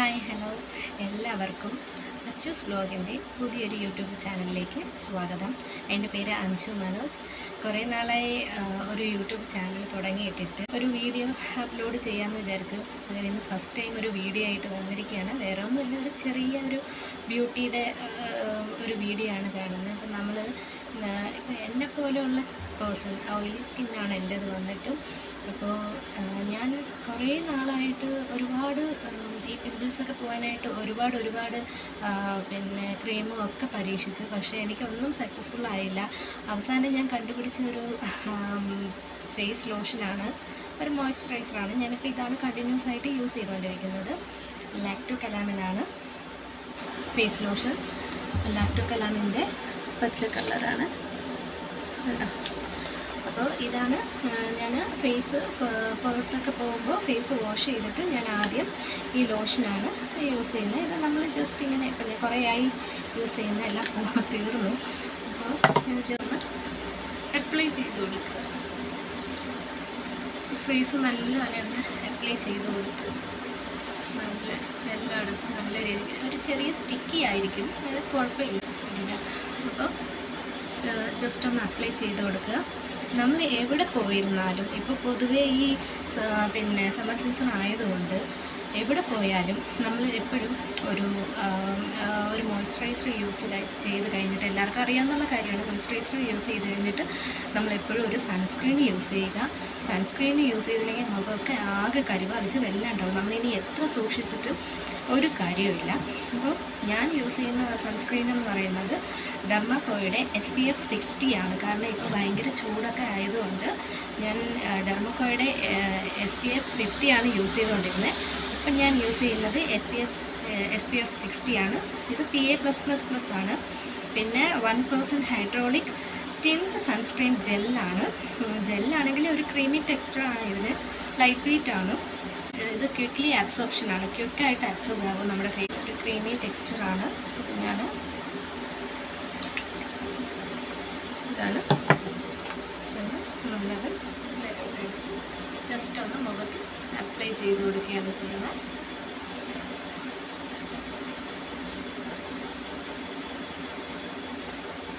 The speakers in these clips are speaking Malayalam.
ഹായ് ഹലോ എല്ലാവർക്കും അച്ചൂസ് വ്ലോഗിന്റെ പുതിയൊരു യൂട്യൂബ് ചാനലിലേക്ക് സ്വാഗതം. എന്റെ പേര് അഞ്ജു മനോജ്. കുറേ നാളായി ഒരു യൂട്യൂബ് ചാനൽ തുടങ്ങിയിട്ടിട്ട് ഒരു വീഡിയോ അപ്ലോഡ് ചെയ്യാമെന്ന് വിചാരിച്ചു. അങ്ങനെ ഇന്ന് ഫസ്റ്റ് ടൈം ഒരു വീഡിയോ ആയിട്ട് വന്നിരിക്കുകയാണ്. വേറെ ഒന്നുമില്ല ഒരു ചെറിയ ഒരു ബ്യൂട്ടിയുടെ ഒരു വീഡിയോ ആണ് കാണുന്നത്. അപ്പം നമ്മൾ ഇപ്പോൾ എന്നെ പോലെയുള്ള പേഴ്സൺ ഓയിലി സ്കിന്നാണ് എന്റേത് വന്നിട്ടും അപ്പോൾ ഞാൻ കുറേ നാളായിട്ട് ഒരുപാട് ഈ പിമ്പിൾസൊക്കെ പോകാനായിട്ട് ഒരുപാട് ഒരുപാട് പിന്നെ ക്രീമും ഒക്കെ പരീക്ഷിച്ചു. പക്ഷേ എനിക്കൊന്നും സക്സസ്ഫുൾ ആയില്ല. അവസാനം ഞാൻ കണ്ടുപിടിച്ച ഒരു ഫേസ് ലോഷനാണ് ഒരു മോയ്സ്ചറൈസറാണ് ഞാനിപ്പോൾ ഇതാണ് കണ്ടിന്യൂസ് ആയിട്ട് യൂസ് ചെയ്തുകൊണ്ടിരിക്കുന്നത് ലാക്ടോ കലാമിനാണ് ഫേസ് ലോഷൻ ലാക്ടോ കലാമിന്റെ പച്ച കളറാണ് കണ്ടോ? അപ്പോൾ ഇതാണ് ഞാൻ ഫേസ് പുറത്തൊക്കെ പോകുമ്പോൾ ഫേസ് വാഷ് ചെയ്തിട്ട് ഞാൻ ആദ്യം ഈ ലോഷനാണ് യൂസ് ചെയ്യുന്നത്. ഇത് നമ്മൾ ജസ്റ്റ് ഇങ്ങനെ ഇപ്പം ഞാൻ കുറേ ആയി യൂസ് ചെയ്യുന്ന എല്ലാം തീർന്നു. അപ്പോൾ ഇതൊന്ന് അപ്ലൈ ചെയ്ത് കൊടുക്കുക. ഫേസ് നല്ലപോലെ ഒന്ന് അപ്ലൈ ചെയ്ത് കൊടുത്ത് നല്ല എല്ലായിടത്തും നല്ല രീതിയിൽ. ഒരു ചെറിയ സ്റ്റിക്കി ആയിരിക്കും കുഴപ്പമില്ല. ഇതിന്. അപ്പോൾ ജസ്റ്റ് ഒന്ന് അപ്ലൈ ചെയ്ത് കൊടുക്കുക. നമ്മൾ എവിടെ പോയിരുന്നാലും ഇപ്പോൾ പൊതുവേ ഈ പിന്നെ സമ്മർ സീസൺ ആയതുകൊണ്ട് എവിടെ പോയാലും നമ്മൾ എപ്പോഴും ഒരു ഒരു മോയ്സ്ചറൈസർ യൂസ് ചെയ്ത് കഴിഞ്ഞിട്ട് എല്ലാവർക്കും അറിയാവുന്ന കാര്യമാണ് മോയ്സ്ചറൈസർ യൂസ് ചെയ്ത് കഴിഞ്ഞിട്ട് നമ്മളെപ്പോഴും ഒരു സൺസ്ക്രീൻ യൂസ് ചെയ്യുക. സൺസ്ക്രീൻ യൂസ് ചെയ്തില്ലെങ്കിൽ മുഖമൊക്കെ ആകെ കരിവാളിച്ച് വെള്ളം ഉണ്ടാവും നമ്മളിനി എത്ര സൂക്ഷിച്ചിട്ടും ഒരു കാര്യമില്ല അപ്പോൾ ഞാൻ യൂസ് ചെയ്യുന്ന സൺസ്ക്രീൻ എന്ന് പറയുന്നത് ഡെർമാക്കോയുടെ എസ് പി എഫ് സിക്സ്റ്റി ആണ്. കാരണം ഇപ്പോൾ ഭയങ്കര ചൂടൊക്കെ ആയതുകൊണ്ട് ഞാൻ ഡെർമക്കോയുടെ എസ് പി എഫ് ഫിഫ്റ്റി ആണ് യൂസ് ചെയ്തുകൊണ്ടിരുന്നത്. ഇപ്പം ഞാൻ യൂസ് ചെയ്യുന്നത് S P S S P F sixty ആണ്. ഇത് P A plus plus plus ആണ്. പിന്നെ one percent hydraulic tinted sunscreen ജെല്ലാണ് ജെല്ലാണെങ്കിൽ ഒരു ക്രീമി ടെക്സ്ചർ ആണ് ഇതിന്. ലൈറ്റ് വെയിറ്റ് ആണ്. ഇത് ക്വിക്ക്ലി അബ്സോർപ്ഷൻ ആണ്. ക്വിക്കായിട്ട് അബ്സോർബ് ആകും നമ്മുടെ ഫേസ് ഒരു ക്രീമി ടെക്സ്ചർ ആണ്. ഞാൻ ഇതാണ്. നമ്മളത് ജസ്റ്റ് ഒന്ന് മുഖത്ത് അപ്ലൈ ചെയ്ത് കൊടുക്കുകയാണ് ചെയ്യുന്നത്.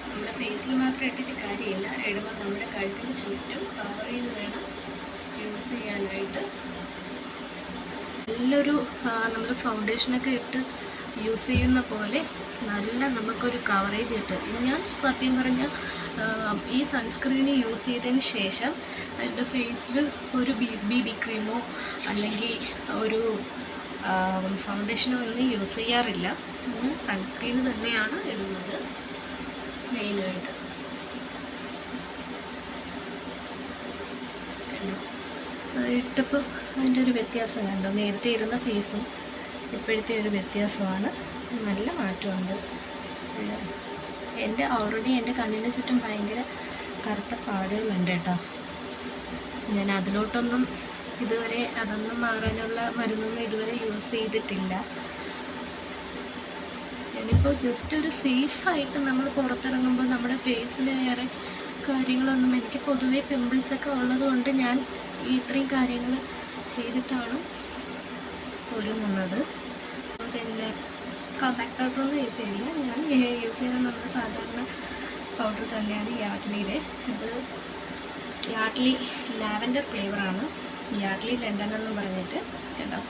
നമ്മുടെ ഫേസിൽ മാത്രം ഇട്ടിട്ട് കാര്യമില്ല. ഇടുമ്പോൾ നമ്മുടെ കഴുത്തിന് ചുറ്റും കവർ ചെയ്ത് വേണം യൂസ് ചെയ്യാനായിട്ട്. നല്ലൊരു നമ്മൾ ഫൗണ്ടേഷനൊക്കെ ഇട്ട് യൂസ് ചെയ്യുന്ന പോലെ നല്ല നമുക്കൊരു കവറേജ് കിട്ടും. ഞാൻ സത്യം പറഞ്ഞ ഈ സൺസ്ക്രീന് യൂസ് ചെയ്തതിന് ശേഷം എന്റെ ഫേസിൽ ഒരു ബി ബി ബി ക്രീമോ അല്ലെങ്കിൽ ഒരു ഫൗണ്ടേഷനോ ഒന്നും യൂസ് ചെയ്യാറില്ല. സൺസ്ക്രീൻ തന്നെയാണ് ഇടുന്നത് മെയിനായിട്ട് ഇട്ടപ്പോൾ അതിന്റെ ഒരു വ്യത്യാസം കണ്ടോ? നേരത്തെ ഇരുന്ന ഫേസും ഇപ്പോഴത്തെ ഒരു വ്യത്യാസമാണ്. നല്ല മാറ്റമുണ്ട്. എന്റെ ഓൾറെഡി എന്റെ കണ്ണിന്റെ ചുറ്റും ഭയങ്കര കറുത്ത പാടുകളുണ്ട് കേട്ടോ. ഞാൻ അതിലോട്ടൊന്നും ഇതുവരെ അതൊന്നും മാറാനുള്ള മരുന്നൊന്നും ഇതുവരെ യൂസ് ചെയ്തിട്ടില്ല. ഞാനിപ്പോൾ ജസ്റ്റ് ഒരു സേഫായിട്ട് നമ്മൾ പുറത്തിറങ്ങുമ്പോൾ നമ്മുടെ ഫേസിന് വേറെ കാര്യങ്ങളൊന്നും എനിക്ക് പൊതുവേ പിമ്പിൾസൊക്കെ ഉള്ളത് കൊണ്ട് ഞാൻ ഈ ഇത്രയും കാര്യങ്ങൾ ചെയ്തിട്ടാണ് ഒരുങ്ങുന്നത്. പിന്നെ കോമ്പാക്ട് പൗഡറൊന്നും യൂസ് ചെയ്യുന്നില്ല ഞാൻ യൂസ് ചെയ്യുന്നത് നമ്മുടെ സാധാരണ പൗഡർ തന്നെയാണ് യാഡ്ലിയുടെ ഇത് യാഡ്ലി ലാവൻഡർ ഫ്ലേവറാണ്. യാഡ്ലി ലണ്ടൻ എന്ന് പറഞ്ഞിട്ട് കേട്ടോ.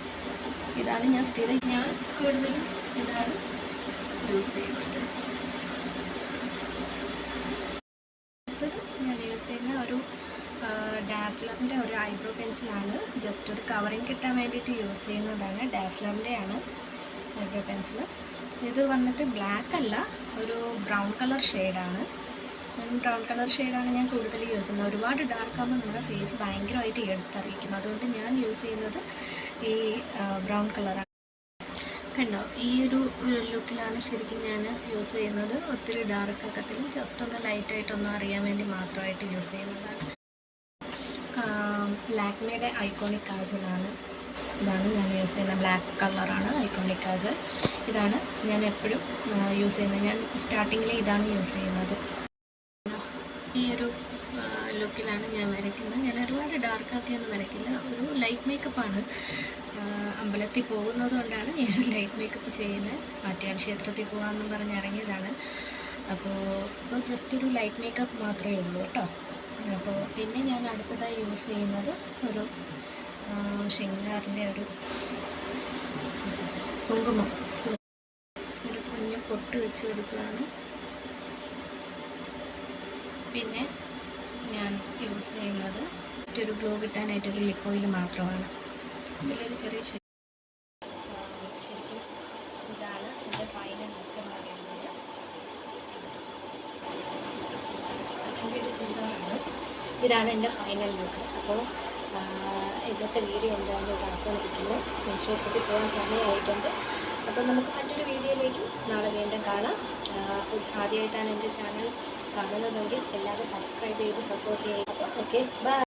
ഇതാണ് ഞാൻ സ്ഥിരം ഞാൻ കൂടുതലും ഇതാണ് യൂസ് ചെയ്യുന്നത്. അടുത്തത് ഞാൻ യൂസ് ചെയ്യുന്ന ഒരു ഡാസ്ലറിന്റെ ഒരു ഐബ്രോ പെൻസിലാണ്. ജസ്റ്റ് ഒരു കവറിങ് കിട്ടാൻ വേണ്ടിയിട്ട് യൂസ് ചെയ്യുന്നതാണ്. ഡാസ്ലറിന്റെ ആണ് ഐബ്രോ പെൻസിൽ ഇത് വന്നിട്ട് ബ്ലാക്ക് അല്ല ഒരു ബ്രൗൺ കളർ ഷെയ്ഡാണ് ബ്രൗൺ കളർ ഷെയ്ഡാണ് ഞാൻ കൂടുതൽ യൂസ് ചെയ്യുന്നത്. ഒരുപാട് ഡാർക്ക് ആകുമ്പോൾ നമ്മുടെ ഫേസ് ഭയങ്കരമായിട്ട് എടുത്തറിയിക്കും അതുകൊണ്ട് ഞാൻ യൂസ് ചെയ്യുന്നത് ഈ ബ്രൗൺ കളറാണ് കണ്ടോ ഈ ഒരു ലുക്കിലാണ് ശരിക്കും ഞാൻ യൂസ് ചെയ്യുന്നത്. ഒത്തിരി ഡാർക്ക് ആക്കത്തില്ല ജസ്റ്റ് ഒന്ന് ലൈറ്റായിട്ടൊന്ന് അറിയാൻ വേണ്ടി മാത്രമായിട്ട് യൂസ് ചെയ്യുന്നതാണ്. ലാക്മേയുടെ ഐക്കോണിക് കാജലാണ് ഇതാണ് ഞാൻ യൂസ് ചെയ്യുന്ന ബ്ലാക്ക് കളറാണ് ഐക്കോണിക് കാജൽ ഇതാണ് ഞാൻ എപ്പോഴും യൂസ് ചെയ്യുന്നത്. ഞാൻ സ്റ്റാർട്ടിങ്ങിൽ ഇതാണ് യൂസ് ചെയ്യുന്നത്. ഈ ഒരു ലുക്ക് ലുക്കിലാണ് ഞാൻ വരയ്ക്കുന്നത്. ഞാൻ ഒരുപാട് ഡാർക്കാക്കിയൊന്നും വരയ്ക്കില്ല. ഒരു ലൈറ്റ് മേക്കപ്പാണ് അമ്പലത്തിൽ പോകുന്നത് കൊണ്ടാണ് ഞാനൊരു ലൈറ്റ് മേക്കപ്പ് ചെയ്യുന്നത്. മാറ്റിയാൽ ക്ഷേത്രത്തിൽ പോകാമെന്നും പറഞ്ഞ് ഇറങ്ങിയതാണ്. അപ്പോൾ ഇപ്പോൾ ജസ്റ്റ് ഒരു ലൈറ്റ് മേക്കപ്പ് മാത്രമേ ഉള്ളൂ കേട്ടോ. അപ്പോൾ പിന്നെ ഞാൻ അടുത്തതായി യൂസ് ചെയ്യുന്നത് ഒരു ഷിംഗാറിന്റെ ഒരു കുങ്കുമം. ഒരു കുഞ്ഞ് പൊട്ട് വെച്ച് കൊടുക്കുകയാണ്. പിന്നെ ഞാൻ യൂസ് ചെയ്യുന്നത് മറ്റൊരു ഗ്ലോ കിട്ടാനായിട്ടൊരു ലിപ്പ് ഓയിൽ മാത്രമാണ്. ഇതിലൊരു ചെറിയ എന്റെ ഫൈനൽ ലുക്ക് ഇതാണ് എന്റെ ഫൈനൽ ലുക്ക് അപ്പോൾ ഇന്നത്തെ വീഡിയോ എന്തായാലും ഇവിടെ അവസാനിപ്പിക്കുന്നു. നിക്ഷേപത്തിൽ പോകാൻ സമയമായിട്ടുണ്ട്. അപ്പം നമുക്ക് മറ്റൊരു വീഡിയോയിലേക്ക് നാളെ വീണ്ടും കാണാം. ആദ്യമായിട്ടാണ് എന്റെ ചാനൽ കാണുന്നതെങ്കിൽ എല്ലാവരും സബ്സ്ക്രൈബ് ചെയ്ത് സപ്പോർട്ട് ചെയ്യുക. Okay bye